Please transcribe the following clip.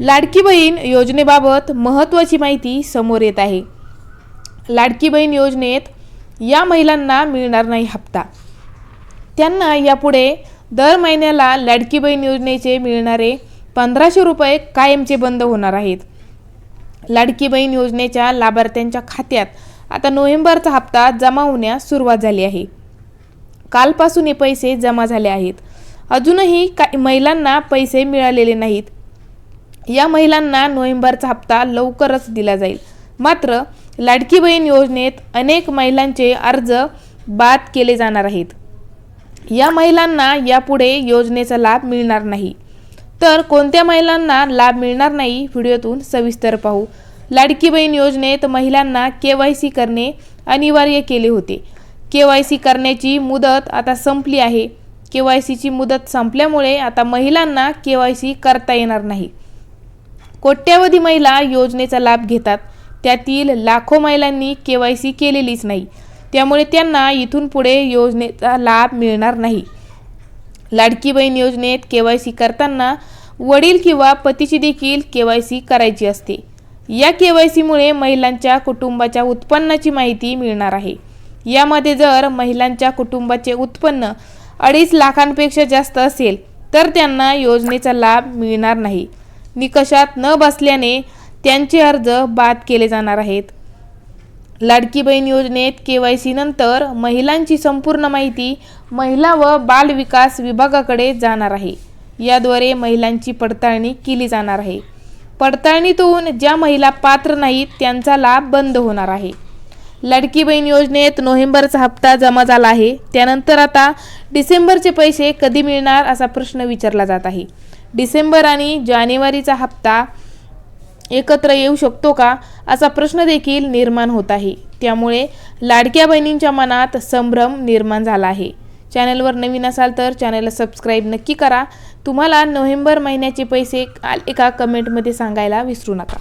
लाडकी बहीण योजनेबाबत महत्त्वाची माहिती समोर येत आहे. लाडकी बहीण योजनेत या महिलांना मिळणार नाही हप्ता. त्यांना यापुढे दर महिन्याला लाडकी बहीण योजनेचे मिळणारे पंधराशे रुपये कायमचे बंद होणार आहेत. लाडकी बहीण योजनेच्या लाभार्थ्यांच्या खात्यात आता नोव्हेंबरचा हप्ता जमा होण्यास सुरुवात झाली आहे. कालपासून हे पैसे जमा झाले आहेत. अजूनही काही महिलांना पैसे मिळालेले नाहीत. या महिलांना नोव्हेंबरचा हप्ता लवकरच दिला जाईल. मात्र लाडकी बहीण योजनेत अनेक महिलांचे अर्ज बाद केले जाणार आहेत. या महिलांना यापुढे योजनेचा लाभ मिळणार नाही. तर कोणत्या महिलांना लाभ मिळणार नाही व्हिडिओतून सविस्तर पाहू. लाडकी बहीण योजनेत महिलांना के वाय सी करणे अनिवार्य केले होते. के वाय सी करण्याची मुदत आता संपली आहे. के वाय सीची मुदत संपल्यामुळे आता महिलांना के वाय सी करता येणार नाही. कोट्यावधी महिला योजनेचा लाभ घेतात. त्यातील लाखो महिलांनी के वाय सी केलेलीच नाही. त्यामुळे त्यांना इथून पुढे योजनेचा लाभ मिळणार नाही. लाडकी बहीण योजनेत के वाय सी करताना वडील किंवा पतीची देखील के वाय सी करायची असते. या के वाय सीमुळे महिलांच्या कुटुंबाच्या उत्पन्नाची माहिती मिळणार आहे. यामध्ये जर महिलांच्या कुटुंबाचे उत्पन्न अडीच लाखांपेक्षा जास्त असेल तर त्यांना योजनेचा लाभ मिळणार नाही. निकषात न बसल्याने त्यांचे अर्ज बाद केले जाणार आहेत. लाडकी बहीण योजनेत के वाय सी नंतर महिलांची संपूर्ण माहिती महिला व बाल विकास विभागाकडे जाणार आहे. याद्वारे महिलांची पडताळणी केली जाणार आहे. पडताळणीतून ज्या महिला पात्र नाहीत त्यांचा लाभ बंद होणार आहे. लाडकी बहीण योजनेत नोव्हेंबरचा हप्ता जमा झाला आहे. त्यानंतर आता डिसेंबरचे पैसे कधी मिळणार असा प्रश्न विचारला जात आहे. डिसेंबर आणि जानेवारीचा हप्ता एकत्र येऊ शकतो का असा प्रश्न देखील निर्माण होत आहे. त्यामुळे लाडक्या बहिणींच्या मनात संभ्रम निर्माण झाला आहे. चॅनलवर नवीन असाल तर चॅनलला सबस्क्राईब नक्की करा. तुम्हाला नोव्हेंबर महिन्याचे पैसे आले का कमेंटमध्ये सांगायला विसरू नका.